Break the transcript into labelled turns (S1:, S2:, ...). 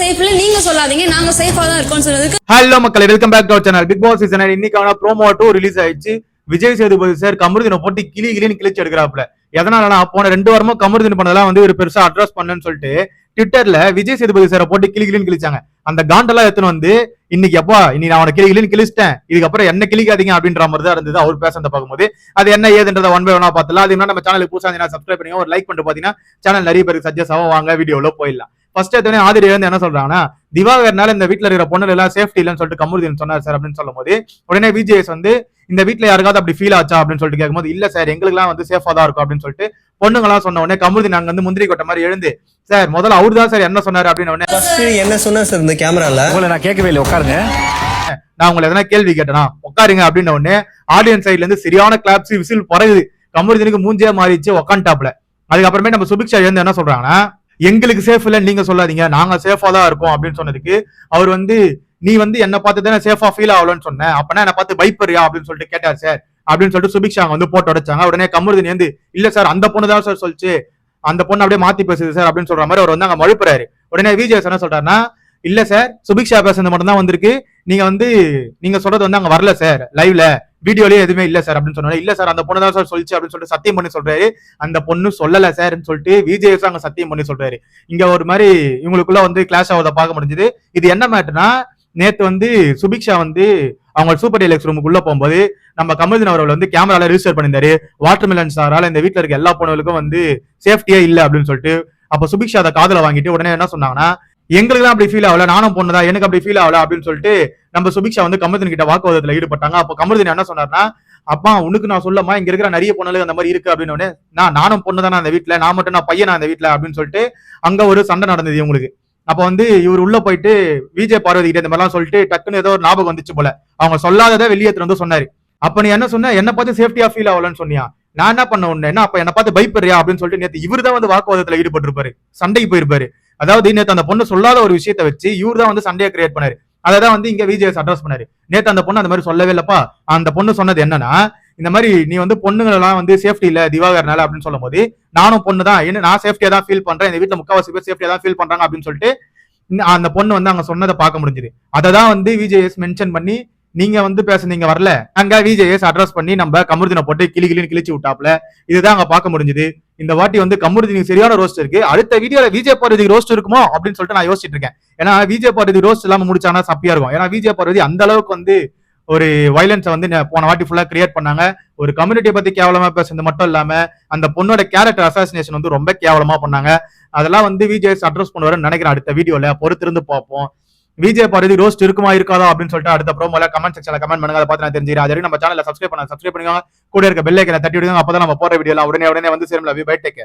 S1: சேஃப்ல நீங்க சொல்லாதீங்க நாங்க சேஃபா தான் இருக்கோம் சொன்னதுக்கு
S2: ஹலோ மக்களே welcome back to channel Bigg Boss season இன்னைக்கான ப்ரோமோ டூ ரிலீஸ் ஆயிடுச்சு. விஜய் சேதுபதி சார் கமருதினை போட்டு கிளி கிளின்னு கிழிச்சு எடுக்கிறாப்ல எதனாலனா போன ரெண்டு வாரமும் கமருதின் பண்ணதெல்லாம் வந்து ஒரு பெருசா அட்ரஸ் பண்ணுன்னு சொல்லிட்டு ட்விட்டர்ல விஜய் சேதுபதி சாரை போட்டு கிளி கிளின்னு கிழிச்சாங்க. அந்த காண்டெல்லாம் எடுத்துன்னு வந்து இன்னைக்கு அப்பா இன்னைக்கு நான் அவனை கிளி கிளின்னு கிழிச்சிட்டேன். இதுக்கப்புறம் என்ன கிளிக்காதீங்க அப்படின்ற மாதிரி தான் இருந்தது. அவர் பேசுறத பார்க்கும்போது அது என்ன ஏதுன்றத ஒன் பை ஒன்னா பார்த்தலாம் அது என்ன நம்ம சேனலுக்கு புதுசாக சப்ஸ்கிரைப் பண்ணுங்க ஒரு லைக் பண்ணிட்டு பாத்தீங்கன்னா சேனல் நிறைய பேருக்கு சஜஸ்ட் ஆகும். வாங்க வீடியோல போயிடலாம். ஃபர்ஸ்ட் எடுத்தோடனே ஆதிரி வந்து என்ன சொல்றாங்கன்னா திவாகர்னால இந்த வீட்டில் இருக்கிற பொண்ணுல எல்லாம் சேஃப்டி இல்லைன்னு சொல்லிட்டு கமருதீன் சொன்னார் சார் அப்படின்னு சொல்லும் போது உடனே விஜேஎஸ் வந்து இந்த வீட்ல யாருக்காவது அப்படி ஃபீல் ஆச்சா அப்படின்னு சொல்லிட்டு கேட்கும்போது இல்ல சார் எங்களுக்குலாம் வந்து சேஃபா தான் இருக்கும் அப்படின்னு சொல்லிட்டு பொண்ணுங்களாம் சொன்ன உடனே கமருதீன் அங்க வந்து முந்திரி கொட்ட மாதிரி எழுந்து சார் முதல்ல அவரு தான் சார் என்ன சொன்னாரு? அப்படின்னு உடனே
S3: ஃபர்ஸ்ட் என்ன சொன்னா சார் இந்த கேமரால
S4: உங்களை நான் கேட்கவே இல்லை உட்காருங்க.
S2: நான் உங்களை எதனா கேள்வி கேட்டேனா உட்காருங்க அப்படின்ன உடனே ஆடியன்ஸ் சைட்ல இருந்து சரியான கிளாப்ஸ் விசில் பறகுது. கமருதீனுக்கு மூஞ்சே மாறிச்சு உக்காண்டாப்ல அதுக்கப்புறமே நம்ம சுபிக்ஷா எழுந்து என்ன சொல்றாங்கன்னா எங்களுக்கு சேஃப் இல்ல நீங்க சொல்லாதீங்க நாங்க சேஃபா தான் இருக்கோம் அப்படின்னு சொன்னதுக்கு அவர் வந்து நீ வந்து என்ன பார்த்து தானே சேஃபா ஃபீல் ஆகலன்னு சொன்னேன் அப்பனா என்ன பார்த்து பயப்படுறியா அப்படின்னு சொல்லிட்டு கேட்டார் சார் அப்படின்னு சொல்லிட்டு சுபிக்ஷா அங்க வந்து போட்டு உடைச்சாங்க உடனே கமருதீன் வந்து இல்ல சார் அந்த பொண்ணு தான் சார் சொல்லிச்சு. அந்த பொண்ணு அப்படியே மாத்தி பேசுது சார் அப்படின்னு சொல்ற மாதிரி அவர் வந்து அங்க மழுப்புறாரு. உடனே விஜய் என்ன சொல்றாருன்னா இல்ல சார் சுபிக்ஷா பேசுறது மட்டும் தான் வந்திருக்கு. நீங்க வந்து நீங்க சொல்றது வந்து அங்க வரல சார் லைவ்ல வீடியோலயே எதுவுமே இல்ல சார் அப்படின்னு சொன்னாரு இல்ல சார் அந்த பொண்ணு தான் சார் சொல்லிச்சு அப்படின்னு சொல்லிட்டு சத்தியம் பண்ணி சொல்றாரு. அந்த பொண்ணு சொல்லல சார்னு சொல்லிட்டு விஜய் அங்க சத்தியம் பண்ணி சொல்றாரு. இங்க ஒரு மாதிரி இவங்களுக்குள்ள வந்து கிளாஷ் ஆகுத பார்க்க முடிஞ்சது. இது என்ன மேட்டர்னா நேத்து வந்து சுபிக்ஷா வந்து அவங்க சூப்பர் டெலக்ஸ் ரூமுக்குள்ள போகும்போது நம்ம கமல்தன் அவர்கள் வந்து கேமரால ரிஜிஸ்டர் பண்ணியிருந்தாரு. வாட்டர் சாரால் சாரால இந்த வீட்டில் இருக்க எல்லா பொண்ணுகளுக்கும் வந்து சேஃப்டியே இல்ல அப்படின்னு சொல்லிட்டு அப்ப சுபிக்ஷா அதை காதல வாங்கிட்டு உடனே என்ன சொன்னாங்கன்னா எங்களுக்குலாம் அப்படி ஃபீல் ஆகல நானும் பொண்ணுதான் எனக்கு அப்படி ஃபீல் ஆகல அப்படின்னு சொல்லிட்டு நம்ம சுபிக்ஷா வந்து கமர்தன் கிட்ட வாக்குவாதத்துல ஈடுபட்டாங்க. அப்ப கமர்தன் என்ன சொன்னார்னா அப்பா உனக்கு நான் சொல்லமா இங்க இருக்கிற நிறைய பொண்ணுகள் அந்த மாதிரி இருக்கு அப்படின்னு நான் நானும் பொண்ணு தானே அந்த வீட்டுல நான் மட்டும் நான் பையனா அந்த வீட்டுல அப்படின்னு சொல்லிட்டு அங்க ஒரு சண்டை நடந்தது இவங்களுக்கு. அப்ப வந்து இவர் உள்ள போயிட்டு விஜய் பார்வதி கிட்ட இந்த மாதிரிலாம் சொல்லிட்டு டக்குன்னு ஏதோ ஒரு ஞாபகம் வந்துச்சு போல. அவங்க சொல்லாததை வெளியேற்ற வந்து சொன்னாரு. அப்ப நீ என்ன சொன்ன? என்ன பார்த்து சேஃப்டியா ஃபீல் ஆகலன்னு சொன்னியா? நான் என்ன பண்ண உடனே என்ன? அப்ப என்ன பார்த்து பயப்படுறியா? அப்படின்னு சொல்லிட்டு நேற்று இவர் தான் வந்து வாக்குவாதத்துல ஈடுபட்டிருப்பாரு. சண்டைக்கு போயிருப்பாரு. அதாவது நேற்று அந்த பொண்ணு சொல்லாத ஒரு விஷயத்த வச்சு இவர் தான் வந்து சண்டையை கிரியேட் பண்ணாரு. தான் வந்து இங்க விஜய் அட்ரஸ் பண்ணாரு. நேற்று அந்த பொண்ணு அந்த மாதிரி சொல்லவே இல்லப்பா. அந்த பொண்ணு சொன்னது என்னன்னா இந்த மாதிரி நீ வந்து பொண்ணுங்களெல்லாம் வந்து சேஃப்டி இல்ல திவாகர்னால அப்படின்னு சொல்லும் போது நானும் பொண்ணு தான் என்ன நான் சேஃப்டியா தான் ஃபீல் பண்றேன். இந்த வீட்டுல முக்காவாசி பேர் சேஃப்டியா தான் ஃபீல் பண்றாங்க அப்படின்னு சொல்லிட்டு அந்த பொண்ணு வந்து அங்க சொன்னதை பார்க்க முடிஞ்சுது. அதை தான் வந்து விஜேஎஸ் மென்ஷன் பண்ணி நீங்க வந்து பேசுனீங்க வரல. அங்க விஜேஎஸ் அட்ரஸ் பண்ணி நம்ம கமருதினை போட்டு கிளி கிளின்னு கிழிச்சு விட்டாப்ல இதுதான் அங்க பார்க்க முடிஞ்சுது. இந்த வாட்டி வந்து கமருதினுக்கு சரியான ரோஸ்ட் இருக்கு. அடுத்த வீடியோல விஜய் பார்வதிக்கு ரோஸ்ட் இருக்குமோ அப்படின்னு சொல்லிட்டு நான் யோசிச்சுட்டு இருக்கேன். ஏன்னா விஜய் பார்வதி ரோஸ்ட் இல்லாம முடிச்சானா சப்பியா இருக்கும். ஏன்னா விஜய் பார்வதி அந்த அளவுக்கு வந்து ஒரு வயலன்ஸை வந்து போன வாட்டி ஃபுல்லாக கிரியேட் பண்ணாங்க. ஒரு கம்யூனிட்டியை பற்றி கேவலமாக பேசுறது மட்டும் இல்லாமல் அந்த பொண்ணோட கேரக்டர் அசாசினேஷன் வந்து ரொம்ப கேவலமாக பண்ணாங்க. அதெல்லாம் வந்து விஜேஎஸ் அட்ரஸ் பண்ணுவாருன்னு நினைக்கிறேன் அடுத்த வீடியோவில் பொறுத்திருந்து பார்ப்போம். விஜய் பாரதி ரோஸ்ட் இருக்குமா இருக்காதா? அப்படின்னு சொல்லிட்டு அடுத்த ப்ரோமோல கமெண்ட் செக்ஷன்ல கமெண்ட் பண்ணுங்க. அதை பார்த்து நான் தெரிஞ்சுக்கிறேன். அது வரைக்கும் நம்ம சேனல சப்ஸ்கிரைப் பண்ண சப்ஸ்கிரைப் பண்ணுங்க கூட இருக்க பெல் தட்டி விடுங்க. அப்பதான் நம்ம போற வீடியோலாம் உடனே உடனே வந்து சேரும். Love bye take